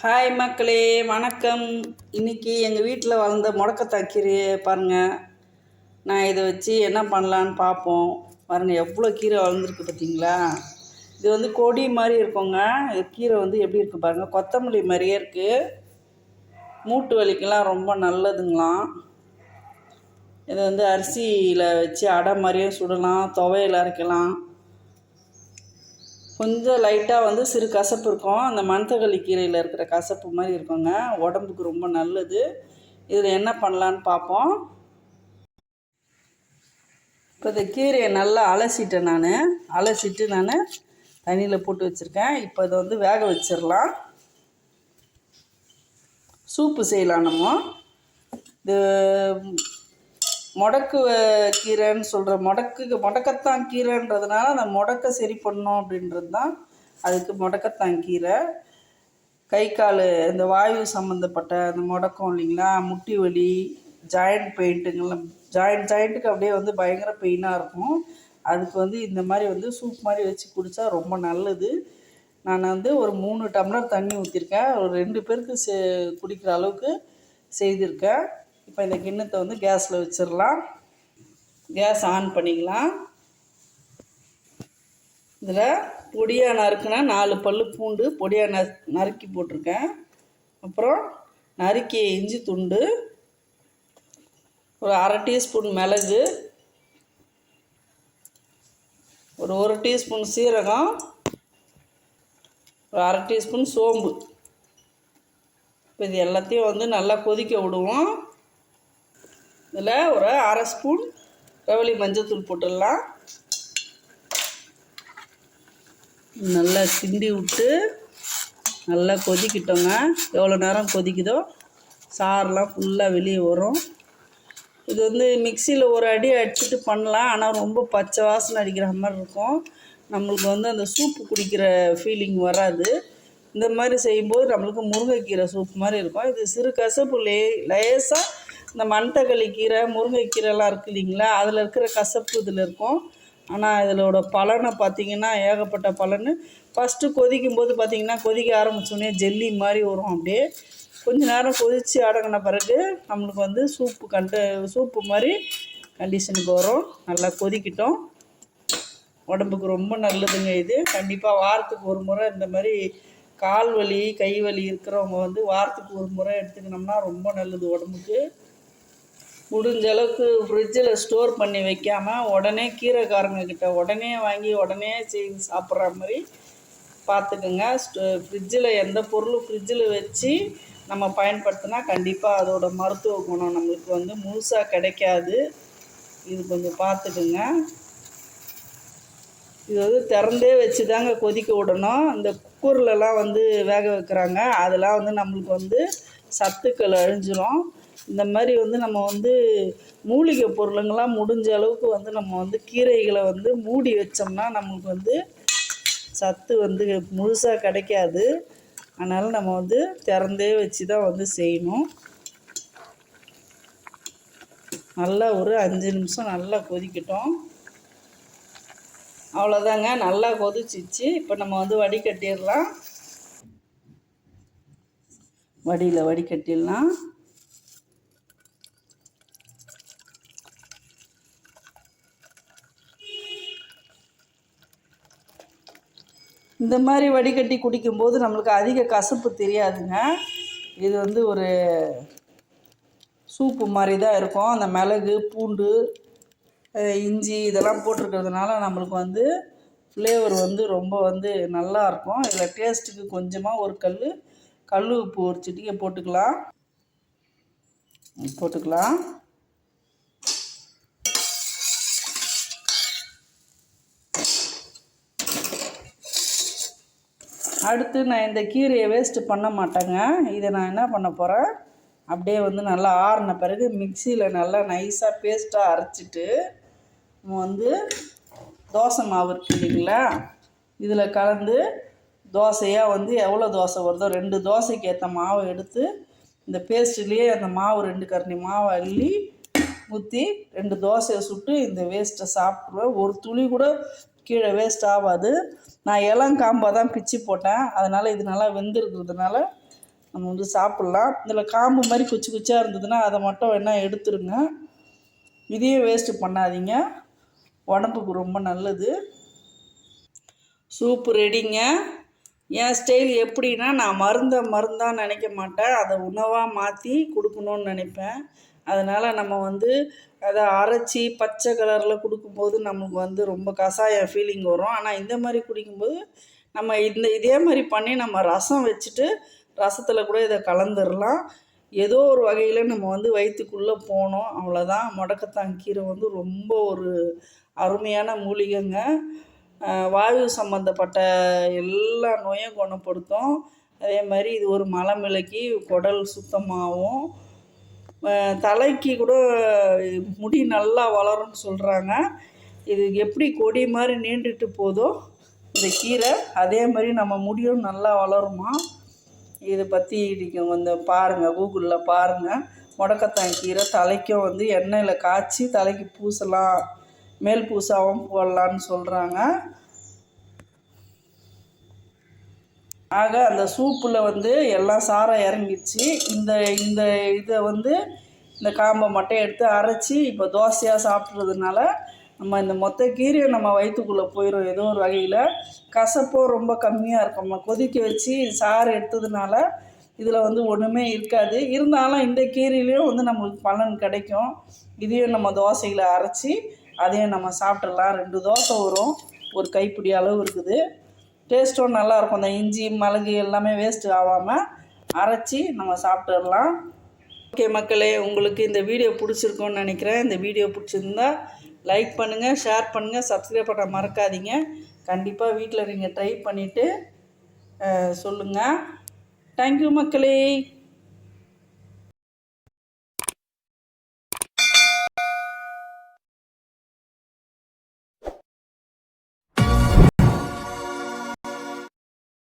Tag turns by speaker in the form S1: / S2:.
S1: Hi மக்களே. வணக்கம். இன்னைக்கு எங்கள் வீட்டில் வளர்ந்த முடக்கத்தாக்கீரையை பாருங்கள் நான் இதை வச்சு என்ன பண்ணலான்னு பார்ப்போம் பாருங்கள் எவ்வளோ கீரை வளர்ந்துருக்கு பார்த்தீங்களா இது வந்து கொடி மாதிரி இருக்குங்க. இது கீரை வந்து எப்படி இருக்குது பாருங்கள் கொத்தமல்லி மாதிரியே இருக்குது மூட்டு வலிக்கெல்லாம் ரொம்ப நல்லதுங்களாம். இதை வந்து அரிசியில் வச்சு அடை மாதிரியும் சுடலாம். துவையில் அரைக்கலாம். கொஞ்சம் லைட்டாக வந்து சிறு கசப்பு இருக்கும். அந்த மணத்தக்காளி கீரையில் இருக்கிற கசப்பு மாதிரி இருக்குங்க. உடம்புக்கு ரொம்ப நல்லது. இதில் என்ன பண்ணலான்னு பார்ப்போம் இப்போ இந்த கீரையை நல்லா அலசிட்டேன் நான். அலசிட்டு நான் தண்ணியில் போட்டு வச்சுருக்கேன். இப்போ இதை வந்து வேக வச்சிடலாம். சூப்பு செய்யலாம் நம்ம. இது முடக்கு கீரைன்னு சொல்கிற முடக்கு முடக்கத்தான் கீரைன்றதுனால அந்த முடக்க சரி பண்ணோம் அப்படின்றது தான் அதுக்கு முடக்கத்தான் கீரை. கை கால் இந்த வாயு சம்மந்தப்பட்ட அந்த முடக்கம் இல்லைங்களா? முட்டி வலி ஜாயிண்ட் பெயிண்ட்டுங்கெல்லாம் ஜாயிண்ட் ஜாயிண்ட்டுக்கு அப்படியே வந்து பயங்கர பெயினாக இருக்கும். அதுக்கு வந்து இந்த மாதிரி வந்து சூப் மாதிரி வச்சு குடித்தா ரொம்ப நல்லது. நான் வந்து ஒரு மூணு டம்ளர் தண்ணி ஊற்றிருக்கேன் ஒரு ரெண்டு பேருக்கு சே குடிக்கிற அளவுக்கு செய்திருக்கேன். இப்போ இந்த கிண்ணத்தை வந்து கேஸில் வச்சிடலாம். கேஸ் ஆன் பண்ணிக்கலாம். இதில் பொடியாக நறுக்குனா நாலு பல் பூண்டு பொடியாக ந நறுக்கி போட்டிருக்கேன். அப்புறம் நறுக்கிய இஞ்சி துண்டு ஒரு அரை டீஸ்பூன் மிளகு ஒரு ஒரு டீஸ்பூன் சீரகம் ஒரு அரை டீஸ்பூன் சோம்பு. இப்போ இது எல்லாத்தையும் வந்து நல்லா கொதிக்க விடுவோம். இதில் ஒரு அரை ஸ்பூன் ரவளி மஞ்சத்தூள் போட்டுடலாம். நல்லா கிண்டி விட்டு நல்லா கொதிக்கிட்டோங்க. எவ்வளோ நேரம் கொதிக்குதோ சாரெலாம் ஃபுல்லாக வெளியே வரும். இது வந்து மிக்சியில் ஒரு அடி அடிச்சுட்டு பண்ணலாம். ஆனால் ரொம்ப பச்சை வாசனை அடிக்கிற மாதிரி இருக்கும். நம்மளுக்கு வந்து அந்த சூப்பு குடிக்கிற ஃபீலிங் வராது. இந்த மாதிரி செய்யும்போது நம்மளுக்கு முருங்கைக்கீரை சூப் மாதிரி இருக்கும். இது சிறு கசப்பு லே லேசாக இந்த மண்டகலி கீரை முருங்கைக்கீரைலாம் இருக்கு இல்லைங்களா? அதில் இருக்கிற கசப்பு இதில் இருக்கும். ஆனால் இதோட பலனை பார்த்தீங்கன்னா ஏகப்பட்ட பலன். ஃபஸ்ட்டு கொதிக்கும் போது பார்த்திங்கன்னா கொதிக்க ஆரம்பித்தோடனே ஜெல்லி மாதிரி வரும் அப்படியே. கொஞ்ச நேரம் கொதித்து அடங்கின பிறகு நம்மளுக்கு வந்து சூப்பு கண்டு சூப்பு மாதிரி கண்டிஷனுக்கு வரும். நல்லா கொதிக்கிட்டோம். உடம்புக்கு ரொம்ப நல்லதுங்க இது. கண்டிப்பாக வாரத்துக்கு ஒரு முறை இந்த மாதிரி கால் வலி கை வலி இருக்கிறவங்க வந்து வாரத்துக்கு ஒரு முறை எடுத்துக்கணும்னா ரொம்ப நல்லது உடம்புக்கு. முடிஞ்ச அளவுக்கு ஃப்ரிட்ஜில் ஸ்டோர் பண்ணி வைக்காமல் உடனே கீரைக்காரங்கக்கிட்ட உடனே வாங்கி உடனே செய்து சாப்பிட்ற மாதிரி பார்த்துக்குங்க. ஸ்டோ ஃப்ரிட்ஜில் எந்த பொருளும் ஃப்ரிட்ஜில் வச்சு நம்ம பயன்படுத்தினா கண்டிப்பாக அதோட மருத்துவ குணம் நம்மளுக்கு வந்து முழுசாக கிடைக்காது. இது கொஞ்சம் பார்த்துக்குங்க. இது வந்து திறந்தே வச்சு தாங்க கொதிக்க விடணும். இந்த குக்கர்லலாம் வந்து வேக வைக்கிறாங்க. அதெல்லாம் வந்து நம்மளுக்கு வந்து சத்துக்கள் அழிஞ்சிரும். இந்த மாதிரி வந்து நம்ம வந்து மூலிகை பொருளுங்கள்லாம் முடிஞ்ச அளவுக்கு வந்து நம்ம வந்து கீரைகளை வந்து மூடி வச்சோம்னா நம்மளுக்கு வந்து சத்து வந்து முழுசாக கிடைக்காது. அதனால் நம்ம வந்து திறந்தே வச்சு தான் வந்து செய்யணும். நல்லா ஒரு அஞ்சு நிமிஷம் நல்லா கொதிக்கட்டும். அவ்வளோதாங்க நல்லா கொதிச்சிச்சு. இப்போ நம்ம வந்து வடிகட்டிடலாம். வடியில் வடிகட்டிடலாம். இந்த மாதிரி வடிகட்டி குடிக்கும்போது நம்மளுக்கு அதிக கசப்பு தெரியாதுங்க. இது வந்து ஒரு சூப்பு மாதிரி தான் இருக்கும். அந்த மிளகு பூண்டு இஞ்சி இதெல்லாம் போட்டிருக்கிறதுனால நம்மளுக்கு வந்து ஃப்ளேவர் வந்து ரொம்ப வந்து நல்லா இருக்கும். இதில் டேஸ்ட்டுக்கு கொஞ்சமாக ஒரு கல் கல் உப்பு ஒரு சிட்டிக்கை போட்டுக்கலாம். போட்டுக்கலாம். அடுத்து நான் இந்த கீரையை வேஸ்ட்டு பண்ண மாட்டேங்க. இதை நான் என்ன பண்ண போகிறேன் அப்படியே வந்து நல்லா ஆறின பிறகு மிக்சியில் நல்லா நைஸாக பேஸ்ட்டாக அரைச்சிட்டு வந்து தோசை மாவு இருக்கு இல்லைங்களா? இதில் கலந்து தோசையாக வந்து எவ்வளோ தோசை வருதோ ரெண்டு தோசைக்கு ஏற்ற மாவை எடுத்து இந்த பேஸ்ட்லேயே அந்த மாவு ரெண்டு கரண்டி மாவை அள்ளி ஊற்றி ரெண்டு தோசையை சுட்டு இந்த வேஸ்ட்டை சாப்பிட்ருவேன் ஒரு துளி கூட கீழே வேஸ்ட் ஆகாது நான் இளங்காம்பாக தான் பிச்சு போட்டேன். அதனால் இது நல்லா வெந்திருக்கிறதுனால நம்ம வந்து சாப்பிட்லாம். இதில் காம்பு மாதிரி குச்சி குச்சியாக இருந்ததுன்னா அதை மட்டும் வேணால் எடுத்துருங்க. இதையும் வேஸ்ட்டு பண்ணாதீங்க. உடம்புக்கு ரொம்ப நல்லது. சூப்பு ரெடிங்க. என் ஸ்டைல் எப்படின்னா நான் மருந்தை மருந்தாக நினைக்க மாட்டேன். அதை உணவாக மாற்றி கொடுக்கணுன்னு நினைப்பேன். அதனால் நம்ம வந்து அதை அரைச்சி பச்சை கலரில் கொடுக்கும்போது நமக்கு வந்து ரொம்ப கசாயம் ஃபீலிங் வரும். ஆனால் இந்த மாதிரி குடிக்கும்போது நம்ம இந்த இதே மாதிரி பண்ணி நம்ம ரசம் வச்சுட்டு ரசத்தில் கூட இதை கலந்துடலாம் ஏதோ ஒரு வகையில் நம்ம வந்து வயிற்றுக்குள்ளே போனோம் அவ்வளோதான் முடக்கத்தான் கீரை வந்து ரொம்ப ஒரு அருமையான மூலிகைங்க. வாயு சம்மந்தப்பட்ட எல்லா நோயும் குணப்படுத்தும். அதே மாதிரி இது ஒரு மலமிளக்கி குடல் சுத்தமாகவும் தலைக்கு கூட முடி நல்லா வளரும்னு சொல்கிறாங்க இது எப்படி கொடி மாதிரி நீண்டுட்டு போதோ இந்த கீரை அதே மாதிரி நம்ம முடியும் நல்லா வளருமா? இதை பற்றி நீங்கள் வந்து பாருங்கள் கூகுளில் பாருங்கள் முடக்கத்தான் கீரை தலைக்கும் வந்து எண்ணெயில் காய்ச்சி தலைக்கு பூசலாம் மேல் பூசாவும் போடலான்னு சொல்கிறாங்க ஆக அந்த சூப்பில் வந்து எல்லாம் சாரம் இறங்கிடுச்சு. இந்த இந்த இதை வந்து இந்த காம்பை மட்டும் எடுத்து அரைச்சி இப்போ தோசையாக சாப்பிட்றதுனால நம்ம இந்த மொத்த கீரையை நம்ம வயிற்றுக்குள்ளே போயிடும் ஏதோ ஒரு வகையில். கசப்பும் ரொம்ப கம்மியாக இருக்கும். நம்ம கொதிக்க வச்சு சாறு எடுத்ததுனால இதில் வந்து ஒன்றுமே இருக்காது. இருந்தாலும் இந்த கீரையிலையும் வந்து நம்மளுக்கு பலன் கிடைக்கும். இதையும் நம்ம தோசையில் அரைச்சி அதையும் நம்ம சாப்பிட்றலாம் ரெண்டு தோசை வரும். ஒரு கைப்பிடி அளவு இருக்குது. டேஸ்ட்டும் நல்லாயிருக்கும். இந்த இஞ்சி மிளகு எல்லாமே வேஸ்ட்டு ஆகாமல் அரைச்சி நம்ம சாப்பிட்டுடலாம். ஓகே மக்களே உங்களுக்கு இந்த வீடியோ பிடிச்சிருக்கோன்னு நினைக்கிறேன். இந்த வீடியோ பிடிச்சிருந்தா லைக் பண்ணுங்கள் ஷேர் பண்ணுங்கள் சப்ஸ்கிரைப் பண்ண மறக்காதீங்க. கண்டிப்பாக வீட்டில் நீங்கள் ட்ரை பண்ணிவிட்டு சொல்லுங்கள் தேங்க்யூ மக்களே.